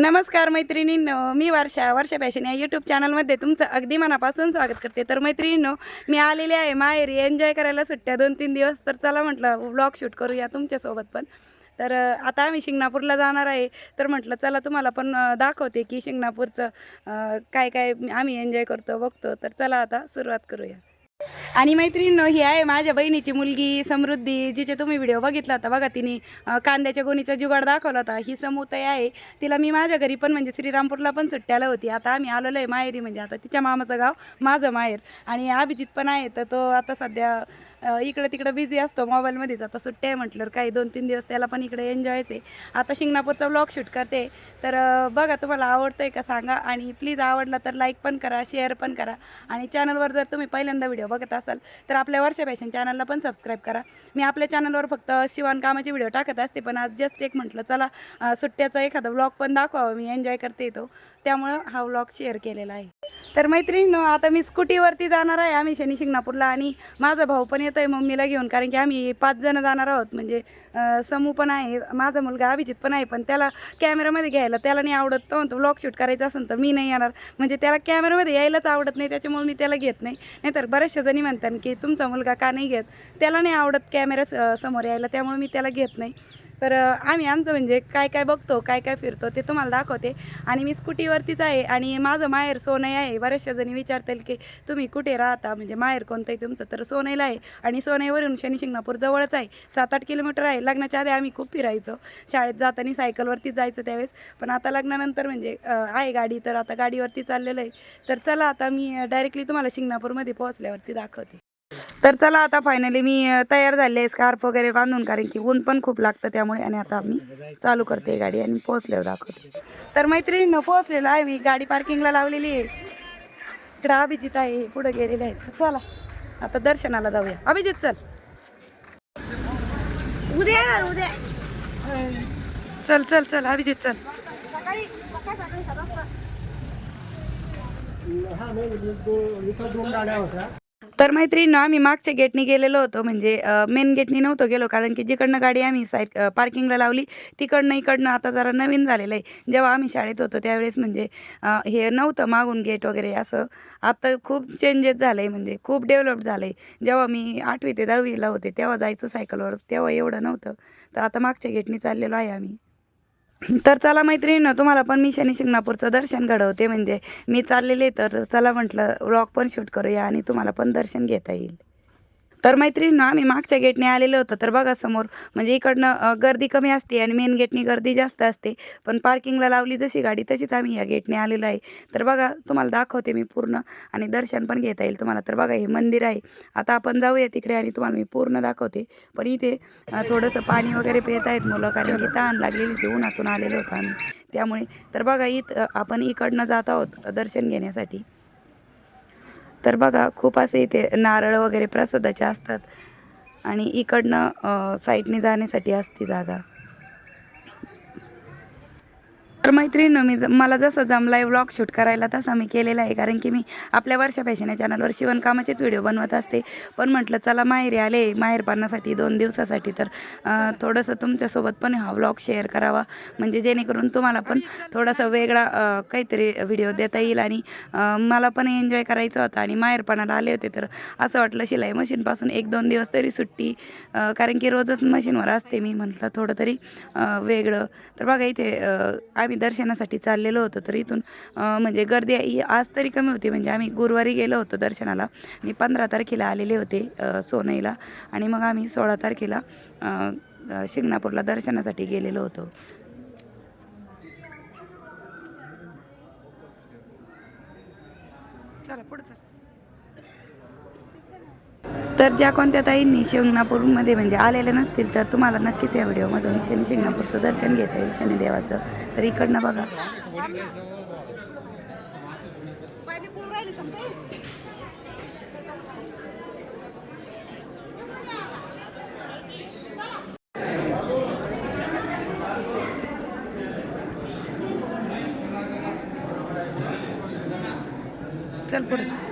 नमस्कार मैत्रिणींनो मी वर्षा वर्षा फॅशन या यूट्यूब चॅनलमध्ये तुमचं अगदी मनापासून स्वागत करते. तर मैत्रिणींनो मी आलेली आहे माहेरी. एन्जॉय करायला सुट्ट्या दोन तीन दिवस तर चला म्हटलं व्लॉग शूट करूया तुमच्यासोबत पण. तर आता आम्ही शिंगणापूरला जाणार आहे. तर म्हटलं चला तुम्हाला पण दाखवते की शिंगणापूरचं काय काय आम्ही एन्जॉय करतो बघतो. तर चला आता सुरुवात करूया. आणि मैत्रिणींनो ही आहे माझ्या बहिणीची मुलगी समृद्धी जिचे तुम्ही व्हिडिओ बघितला होता बघा तिने कांद्याच्या गोणीचा जुगाड दाखवला होता. ही समूताई आहे. तिला मी माझ्या घरी पण म्हणजे श्रीरामपूरला पण सुट्ट्याला होती. आता आम्ही आलेलो आहे माहेरी म्हणजे आता तिच्या मामाचं गाव माझं माहेर. आणि अभिजित पण आहे तर तो आता सध्या इकडं तिकडं बिझी असतो मोबाईलमध्येच आता सुट्ट्या आहे म्हटलं काही दोन तीन दिवस त्याला पण इकडे एन्जॉयच आहे. आता शिंगणापूरचा व्लॉग शूट करते. तर बघा तुम्हाला आवडतं आहे का सांगा. आणि प्लीज आवडला तर लाईक पण करा शेअर पण करा. आणि चॅनलवर जर तुम्ही पहिल्यांदा व्हिडिओ बघत असाल तर आपल्या वर्षा फॅशन चॅनलला पण सबस्क्राईब करा. मी आपल्या चॅनलवर फक्त शिवणकामाचे व्हिडिओ टाकत असते पण आज जस्ट एक म्हटलं चला सुट्ट्याचा एखादा व्लॉग पण दाखवावा. मी एन्जॉय करते येतो त्यामुळं हा व्लॉग शेअर केलेला आहे. तर मैत्रिणींनो आता मी स्कूटीवरती जाणार आहे. आम्ही शनी शिंगणापूरला आणि माझा भाऊ पण येतो आहे मम्मीला घेऊन कारण की आम्ही पाच जण जाणार आहोत. म्हणजे समू पण आहे माझा मुलगा अभिजित पण आहे पण त्याला कॅमेरामध्ये घ्यायला त्याला नाही आवडत तो म्हणतो ब्लॉग शूट करायचा असेल तर मी नाही येणार. म्हणजे त्याला कॅमेरामध्ये यायलाच आवडत नाही त्याच्यामुळे मी त्याला घेत नाही. नाहीतर बऱ्याचशा जणी म्हणतात की तुमचा मुलगा का नाही घेत? त्याला नाही आवडत कॅमेरा स- समोर यायला त्यामुळे मी त्याला घेत नाही. तर आम्ही आमचं म्हणजे काय काय बघतो काय काय फिरतो ते तुम्हाला दाखवते. आणि मी स्कूटीवरतीच आहे आणि माझं माहेर सोनई आहे. बऱ्याचशा जणी विचारतील की तुम्ही कुठे राहता? म्हणजे माहेर कोणतं आहे तुमचं? तर सोनईला आहे. आणि सोनईवरून शनी शिंगणापूर जवळच आहे. सात आठ किलोमीटर आहे. लग्नाच्या आधी आम्ही खूप फिरायचो. शाळेत जाताना सायकलवरती जायचं त्यावेळेस. पण आता लग्नानंतर म्हणजे आहे गाडी. तर आता गाडीवरती चाललेलं आहे. तर चला आता मी डायरेक्टली तुम्हाला शिंगणापूरमध्ये पोहोचल्यावरती दाखवते. तर चला आता फायनली मी तयार झाले स्कार्फ वगैरे बांधून कारण की ऊन पण खूप लागतं त्यामुळे आणि आता मी चालू करते गाडी आणि पोहोचल्यावर दाखवते. तर मैत्रिणीनं पोहोचलेलं आहे मी. गाडी पार्किंगला लावलेली आहे. इकडं अभिजित आहे पुढे गेलेले आहेत. चला आता दर्शनाला जाऊया. अभिजित चल. उद्या उद्या. चल चल चल अभिजित चल. तर मैत्रिणीनं आम्ही मागच्या गेटनी गेलेलो होतो. म्हणजे मेन गेटनी नव्हतो गेलो कारण की जिकडनं गाडी आम्ही साईड पार्किंगला लावली तिकडनं इकडनं आता जरा नवीन झालेलं आहे. जेव्हा आम्ही शाळेत होतो त्यावेळेस म्हणजे हे नव्हतं मागून गेट वगैरे. असं आता खूप चेंजेस झालं आहे म्हणजे खूप डेव्हलप झालं आहे जेव्हा मी आठवी ते दहावीला होते तेव्हा जायचो सायकलवर तेव्हा एवढं नव्हतं. तर आता मागच्या गेटनी चाललेलो आहे आम्ही. तर चला मैत्रिणीनं तुम्हाला पण मी शनी शिंगणापूरचं दर्शन घडवते. म्हणजे मी चाललेले तर चला म्हटलं व्लॉग पण शूट करूया आणि तुम्हाला पण दर्शन घेता येईल. तर मैत्रिणीनं आम्ही मागच्या गेटने आलेलो होतो. तर बघा समोर म्हणजे इकडनं गर्दी कमी असते आणि मेन गेटनी गर्दी जास्त असते. पण पार्किंगला लावली जशी गाडी तशीच आम्ही या गेटने आलेलो आहे. तर बघा तुम्हाला दाखवते मी पूर्ण आणि दर्शन पण घेता येईल तुम्हाला. तर बघा हे मंदिर आहे. आता आपण जाऊया तिकडे आणि तुम्हाला मी पूर्ण दाखवते. पण इथे थोडंसं पाणी वगैरे पित आहेत मुलं कारण की तहान लागलेली होती उन्हातून आलेलो होतो आम्ही. त्यामुळे तर बघा इथं आपण इकडनं जात आहोत दर्शन घेण्यासाठी. तर बघा खूप असे इथे नारळ वगैरे प्रसादाचे असतात. आणि इकडनं साईडने जाण्यासाठी असते जागा. तर मैत्रिणी मी ज- मला जसं जमलाय व्लॉग शूट करायला तसा मी केलेला आहे. कारण की मी आपल्या वर्षा फॅशन या चॅनलवर शिवणकामाचेच व्हिडिओ बनवत असते. पण म्हटलं चला माहेरी आले. माहेरपणासाठी दोन दिवसासाठी तर थोडंसं तुमच्यासोबत पण हा व्लॉग शेअर करावा. म्हणजे जेणेकरून तुम्हाला पण थोडासा वेगळा काहीतरी व्हिडिओ देता येईल आणि मला पण एन्जॉय करायचं होतं. आणि माहेरपणाला आले होते तर असं वाटलं शिलाई मशीनपासून एक दोन दिवस तरी सुट्टी कारण की रोजच मशीनवर असते मी. म्हटलं थोडं तरी वेगळं. तर बघा इथे आम्ही दर्शनासाठी चाललेलो होतो. तर इथून म्हणजे गर्दी ही आज तरी कमी होती. म्हणजे आम्ही गुरुवारी गेलो होतो दर्शनाला. आणि पंधरा तारखेला आलेले होते सोनईला. आणि मग आम्ही सोळा तारखेला शिंगणापूरला दर्शनासाठी गेलेलो होतो चला पुढं चला तर ज्या कोणत्या ताईंनी शिंगणापूरमध्ये म्हणजे आलेल्या नसतील तर तुम्हाला नक्कीच या व्हिडिओमधून शनी शिंगणापूरचं दर्शन घेता येईल शनिदेवाचं. तर इकडनं बघा. चल पुढे.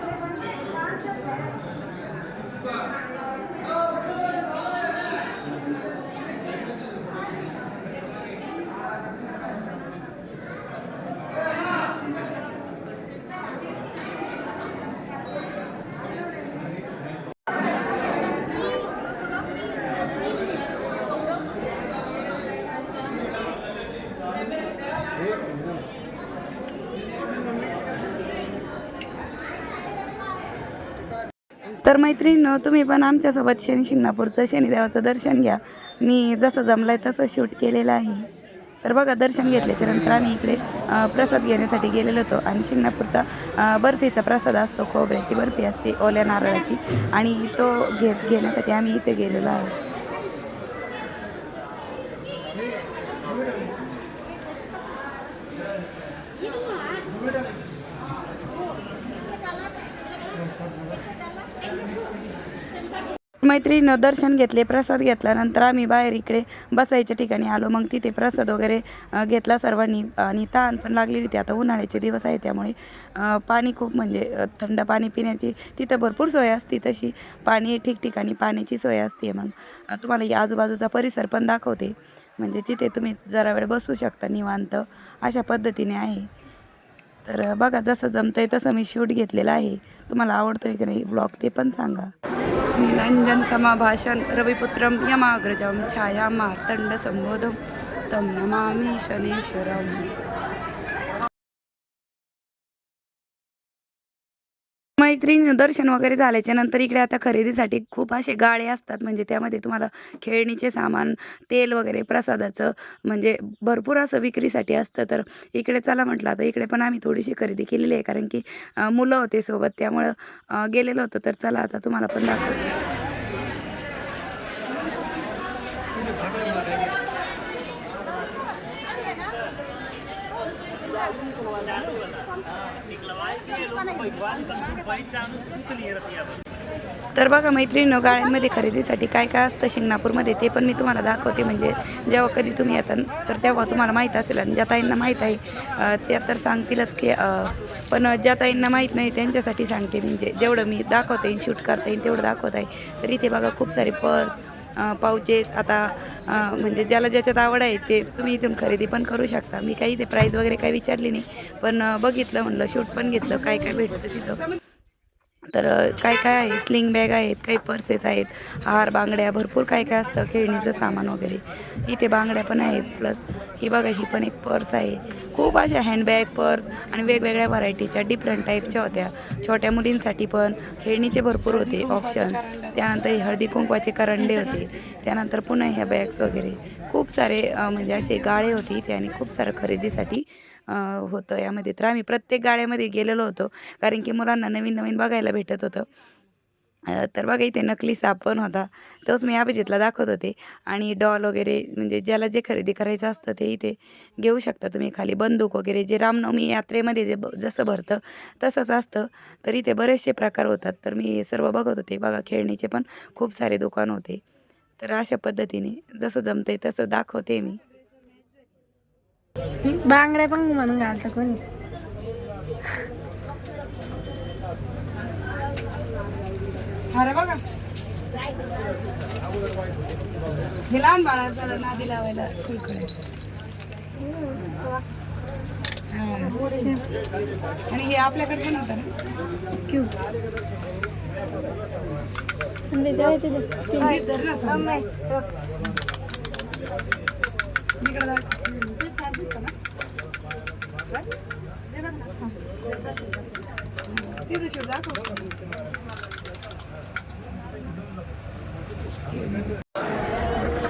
तर मैत्रिणीनं तुम्ही पण आमच्यासोबत शनी शिंगणापूरचं शनिदेवाचं दर्शन घ्या. मी जसं जमलं आहे तसं शूट केलेलं आहे. तर बघा दर्शन घेतल्याच्या नंतर आम्ही इकडे प्रसाद घेण्यासाठी गेलेलो होतो. आणि शिंगणापूरचा बर्फीचा प्रसाद असतो खोबऱ्याची बर्फी असते ओल्या नारळाची. आणि तो घेत घेण्यासाठी आम्ही इथे गेलेलो आहोत. मैत्रिणीनं दर्शन घेतले प्रसाद घेतला नंतर आम्ही बाहेर इकडे बसायच्या ठिकाणी आलो. मग तिथे प्रसाद वगैरे घेतला सर्वांनी. आणि तहान पण लागलेली होती आता उन्हाळ्याचे दिवस आहे त्यामुळे पाणी खूप म्हणजे थंड पाणी पिण्याची तिथं भरपूर सोय असते. तशी पाणी ठिकठिकाणी पाण्याची सोय असते. मग तुम्हाला या आजूबाजूचा परिसर पण दाखवते. म्हणजे तिथे तुम्ही जरा वेळ बसू शकता निवांत अशा पद्धतीने आहे. तर बघा जसं जमतंय तसं मी शूट घेतलेलं आहे. तुम्हाला आवडतोय की नाही ब्लॉग ते पण सांगा. निरञ्जन समाभाषण रविपुत्रं यमाग्रजं छायामार्तण्डसम्बोधं तं नमामि शनेश्वरम्। मैत्रिणी दर्शन वगैरे झाल्याच्यानंतर इकडे आता खरेदीसाठी खूप असे गाळे असतात. म्हणजे त्यामध्ये तुम्हाला खेळणीचे सामान तेल वगैरे प्रसादाचं म्हणजे भरपूर असं विक्रीसाठी असतं. तर इकडे चला म्हटलं आता इकडे पण आम्ही थोडीशी खरेदी केलेली आहे. कारण की मुलं होते सोबत त्यामुळं गेलेलं होतं. तर चला आता तुम्हाला पण दाखवतो. तर बघा मैत्रिणीनं गाळ्यांमध्ये खरेदीसाठी काय काय असतं शिंगणापूरमध्ये ते पण मी तुम्हाला दाखवते. म्हणजे जेव्हा कधी तुम्ही येता तर तेव्हा तुम्हाला माहीत असेल आणि ज्या ताईंना माहीत आहे त्या तर सांगतीलच की पण ज्या ताईंना माहीत नाही त्यांच्यासाठी सांगते. म्हणजे जेवढं मी दाखवता येईन शूट करता येईल तेवढं दाखवत आहे. तर इथे बघा खूप सारे पर्स पाउचेस आता म्हणजे ज्याला ज्याच्यात आवड आहे ते तुम्ही इथून खरेदी पण करू शकता. मी काही ते प्राईस वगैरे काही विचारली नाही पण बघितलं म्हणलं शूट पण घेतलं काय काय भेटतं तिथं. तर काय काय आहे? स्लिंग बॅग आहेत काही पर्सेस आहेत हार बांगड्या भरपूर काय काय असतं खेळणीचं सामान वगैरे. इथे बांगड्या पण आहेत प्लस ही बघा ही पण एक पर्स आहे. खूप अशा हँडबॅग पर्स आणि वेगवेगळ्या व्हरायटीच्या डिफरंट टाईपच्या होत्या. छोट्या मुलींसाठी पण खेळणीचे भरपूर होते ऑप्शन्स त्यानंतर हळदी कुंकवाचे करंडे होते. त्यानंतर पुन्हा ह्या बॅग्स वगैरे. खूप सारे म्हणजे असे गाळे होती त्याने खूप सारं खरेदीसाठी होतं. यामध्ये तर आम्ही प्रत्येक गाड्यामध्ये गेलेलो होतो. कारण की मुलांना नवीन नवीन बघायला भेटत होतं. तर बघा इथे नकली साप पण होता. तोच मी अभिजितला दाखवत होते. आणि डॉल वगैरे म्हणजे ज्याला जे खरेदी करायचं असतं ते इथे घेऊ शकता तुम्ही. खाली बंदूक वगैरे जे रामनवमी यात्रेमध्ये जे जसं भरतं तसंच असतं. तर इथे बरेचसे प्रकार होतात. तर मी हे सर्व बघत होते. बघा खेळणीचे पण खूप सारे दुकान होते. तर अशा पद्धतीने जसं जमतंय तसं दाखवते मी. बांगड्या पण म्हणून घालतं कोणी. अरे बघा. हे लहान बाळाला नादी लावायला फुलकडे आणि हे आपल्याकडे पण होतं ना? क्यू धर ना. इकडं दाखव.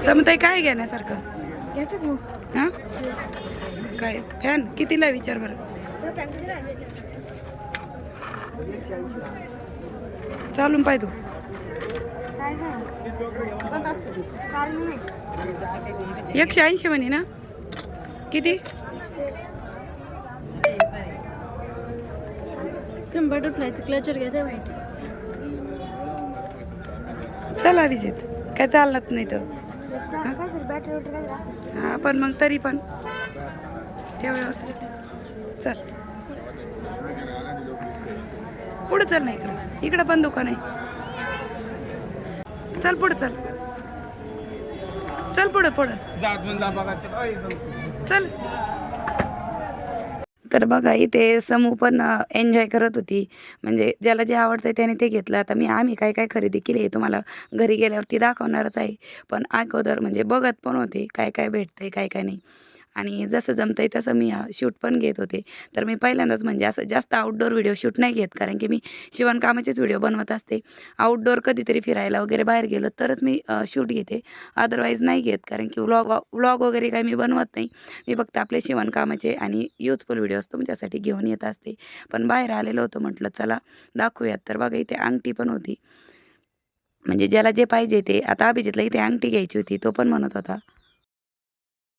समताई काय घेण्यासारखं? हां? काय? फॅन कितीला विचार बरं? चालून पाय तू. एकशे ऐंशी म्हणे ना? किती? तुम्ही बटरफ्लायचं क्लचर घेते माहिती चला विजित काय चालत नाही तर. हा पण मग तरी पण. ठेव व्यवस्थित. चल. पुढं चल ना इकडं. इकडं पण दुकान आहे. चल पुढं चल. चल पुढं पुढं. चल. तर बघा इथे समूह पण एन्जॉय करत होती. म्हणजे ज्याला जे आवडतं त्याने ते घेतलं. आता मी आम्ही काय काय खरेदी केली आहे तुम्हाला घरी गेल्यावरती दाखवणारच आहे. पण अगोदर म्हणजे बघत पण होते काय काय भेटतं आहे काय काय नाही. आणि जसं जमतं आहे तसं मी शूट पण घेत होते. तर मी पहिल्यांदाच म्हणजे असं जास्त आउटडोअर व्हिडिओ शूट नाही घेत कारण की मी शिवणकामाचेच व्हिडिओ बनवत असते. आउटडोअर कधीतरी फिरायला वगैरे बाहेर गेलो तरच मी शूट घेते. अदरवाईज नाही घेत कारण की व्लॉग व्लॉग वगैरे काही मी बनवत नाही. मी फक्त आपले शिवणकामाचे आणि युजफुल व्हिडिओज तुमच्यासाठी घेऊन येत असते. पण बाहेर आलेलो होतो म्हटलं चला दाखवूयात. तर बघा इथे अंगठी पण होती. म्हणजे ज्याला जे पाहिजे ते आता अभिजितला इथे अंगठी घ्यायची होती तो पण म्हणत होता.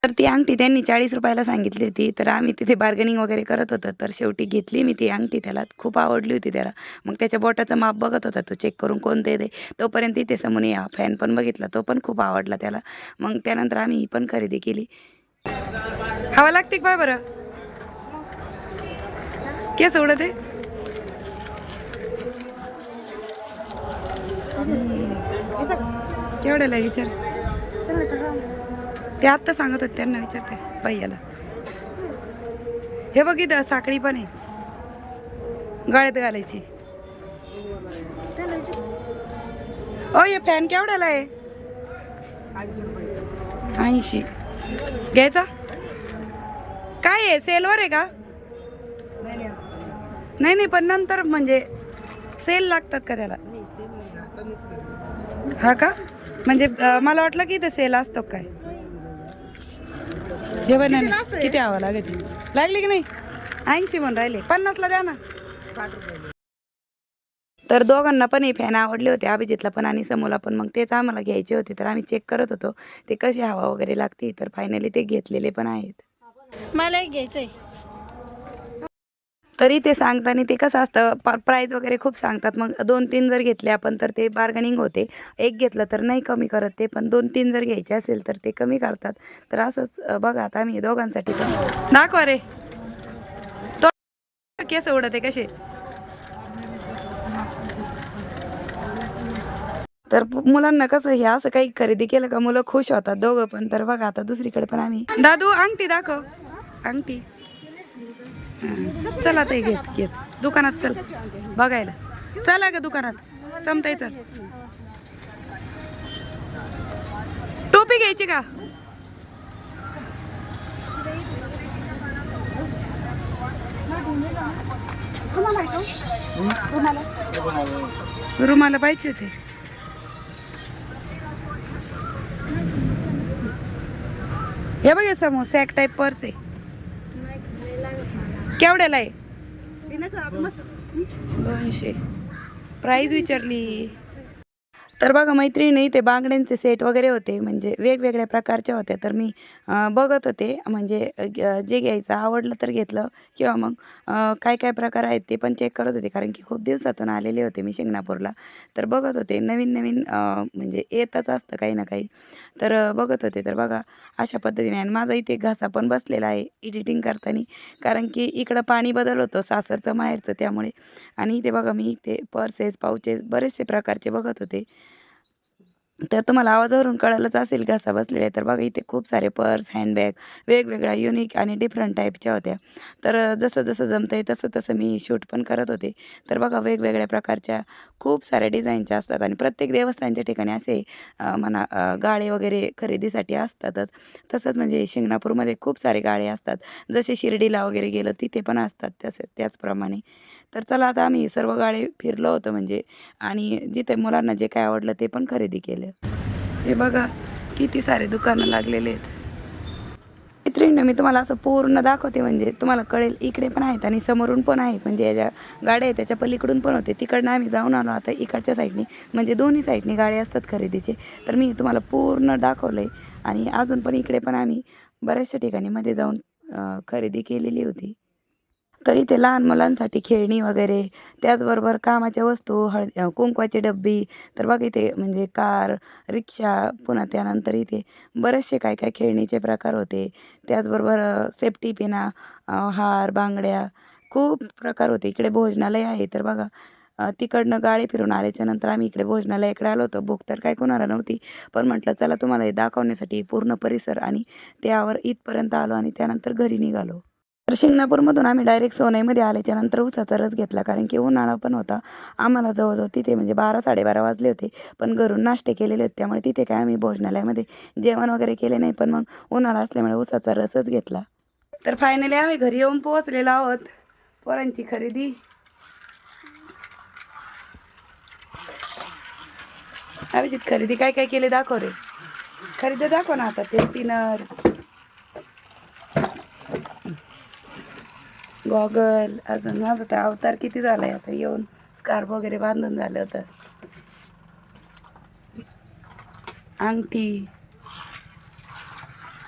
तर ती अंगठी त्यांनी चाळीस रुपयाला सांगितली होती. तर आम्ही तिथे बार्गेनिंग वगैरे करत होतो. तर शेवटी घेतली मी ती अंगठी त्याला. खूप आवडली होती त्याला. मग त्याच्या बोटाचं माप बघत होता. तो चेक करून कोणते दे तोपर्यंत तिथे समोर या. फॅन पण बघितला. तो पण खूप आवडला त्याला. मग त्यानंतर आम्ही ही पण खरेदी केली. हवा लागते का बरं? केस उडत आहे? केवढ्याला विचार? ते आत्ता सांगत होते त्यांना विचारते भैयाला. हे बघ इथं साखळी पण आहे. गळ्यात घालायची. ओ हे फॅन केवढ्याला आहे? ऐंशी. घ्यायचा? काय आहे? सेलवर आहे का? नाही नाही पण नंतर म्हणजे सेल लागतात का त्याला? हा का? म्हणजे मला वाटलं की इथे सेल असतो काय? हे बघ ना किती हवं लागेल? लागली की नाही? ऐंशी म्हणून राहिले. पन्नासला द्या ना. तर दोघांना पण हे फॅन आवडले होते. अभिजितला पण आणि समूला पण. मग तेच आम्हाला घ्यायचे होते. तर आम्ही चेक करत होतो. ते कशी हवा वगैरे लागते. तर फायनली ते घेतलेले पण आहेत. मला एक घ्यायचंय. तरी ते सांगताना ते कसं असतं प्राईज वगैरे खूप सांगतात. मग दोन तीन जर घेतले आपण तर ते बार्गनिंग होते. एक घेतलं तर नाही कमी करत ते पण दोन तीन जर घ्यायचे असेल तर ते कमी करतात. तर असंच बघा आता आम्ही दोघांसाठी पण. दाखवा रे. तो केस उडत कसे? तर मुलांना कसं हे असं काही खरेदी केलं का मुलं खुश होतात दोघं पण. तर बघा आता दुसरीकडे पण आम्ही. दादू अंगठी दाखव. अंगठी. चला ते घेत घेत. दुकानात चल. बघायला. चला ग दुकानात. संपताय चल. टोपी घ्यायची का? रुमाला पाहिजे होते. हे बघ हे समोर सॅक टाईप पर्स आहे. केवढ्याला आहे? दोनशे. प्राईज विचारली. तर बघा मैत्रिणी ते बांगड्यांचे सेट वगैरे होते म्हणजे वेगवेगळ्या प्रकारच्या होत्या तर मी बघत होते म्हणजे जे घ्यायचं आवडलं तर घेतलं. किंवा मग काय काय प्रकार आहेत ते पण चेक करत होते कारण की खूप दिवसातून आलेले होते मी शिंगणापूरला. तर बघत होते नवीन नवीन म्हणजे येतच असतं काही ना काही. तर बघत होते. तर बघा अशा पद्धतीने. आणि माझा इथे घासा पण बसलेला आहे एडिटिंग करताना. कारण की इकडं पाणी बदल होतं सासरचं माहेरचं त्यामुळे. आणि इथे बघा मी इथे पर्सेस पाऊचेस बरेचसे प्रकारचे बघत होते. तर तुम्हाला आवाजावरून कळालंच असेल घसा बसलेला आहे. तर बघा इथे खूप सारे पर्स हँडबॅग वेगवेगळ्या युनिक आणि डिफरंट टाईपच्या होत्या. तर जसं जसं जमतं आहे तसं तसं मी शूट पण करत होते. तर बघा वेगवेगळ्या प्रकारच्या खूप साऱ्या डिझाईनच्या असतात. आणि प्रत्येक देवस्थानच्या ठिकाणी असे म्हणा गाळे वगैरे खरेदीसाठी असतातच. तसंच म्हणजे शिंगणापूरमध्ये खूप सारे गाळे असतात. जसे शिर्डीला वगैरे गेलं तिथे पण असतात तसे त्याचप्रमाणे. तर चला आता आम्ही सर्व गाळे फिरलो होतो म्हणजे. आणि जिथे मुलांना जे काय आवडलं ते पण खरेदी केलं. हे बघा किती सारे दुकानं लागलेले आहेत. मैत्रिणी मी तुम्हाला असं पूर्ण दाखवते म्हणजे तुम्हाला कळेल इकडे पण आहेत आणि समोरून पण आहेत. म्हणजे या ज्या गाड्या आहेत त्याच्या पलीकडून पण होते. तिकडनं आम्ही जाऊन आलो आता इकडच्या साईडनी. म्हणजे दोन्ही साईडने गाड्या असतात खरेदीचे. तर मी तुम्हाला पूर्ण दाखवलं आहे आणि अजून पण इकडे पण आम्ही बऱ्याचशा ठिकाणी मध्ये जाऊन खरेदी केलेली होती. तर इथे लहान मुलांसाठी खेळणी वगैरे त्याचबरोबर कामाच्या वस्तू हळ कुंकवाची डब्बी तर बघ इथे म्हणजे कार रिक्षा पुन्हा त्यानंतर इथे बरेचसे काय काय खेळणीचे प्रकार होते. त्याचबरोबर सेफ्टी पिना हार बांगड्या खूप प्रकार होते. इकडे भोजनालय आहे तर बघा तिकडनं गाडी फिरून आल्याच्यानंतर आम्ही इकडे भोजनालयाकडे आलो होतो. भूक तर काय कोणाला नव्हती पण म्हटलं चला तुम्हाला हे दाखवण्यासाठी पूर्ण परिसर आणि त्यावर इथपर्यंत आलो आणि त्यानंतर घरी निघालो. तर शिंगणापूरमधून आम्ही डायरेक्ट सोनईमध्ये आल्याच्यानंतर उसाचा रस घेतला. कारण की उन्हाळा पण होता. आम्हाला जवळजवळ तिथे म्हणजे बारा साडेबारा वाजले होते. पण घरून नाश्ते केलेले होते. त्यामुळे तिथे काय आम्ही भोजनालयामध्ये जेवण वगैरे केले नाही. पण मग उन्हाळा असल्यामुळे उसाचा रसच घेतला. तर फायनली आम्ही घरी येऊन पोहोचलेलो आहोत. पोरांची खरेदी. अभिजित खरेदी काय काय केले दाखव रे. खरेदी दाखव ना आता ते स्पिनर गॉगल अजून माझं तर अवतार किती झालाय आता? येऊन स्कार्फ वगैरे बांधून झालं होतं. अंगठी.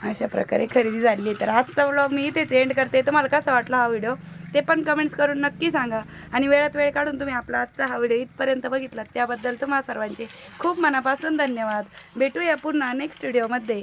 अशा प्रकारे खरेदी झाली. आहे तर आजचा व्लॉग मी इथेच एंड करते. तुम्हाला कसा वाटला हा व्हिडिओ ते पण कमेंट्स करून नक्की सांगा. आणि वेळात वेळ काढून तुम्ही आपला आजचा हा व्हिडिओ इथपर्यंत बघितला त्याबद्दल तुम्हा सर्वांचे खूप मनापासून धन्यवाद. भेटूया पुन्हा नेक्स्ट व्हिडिओमध्ये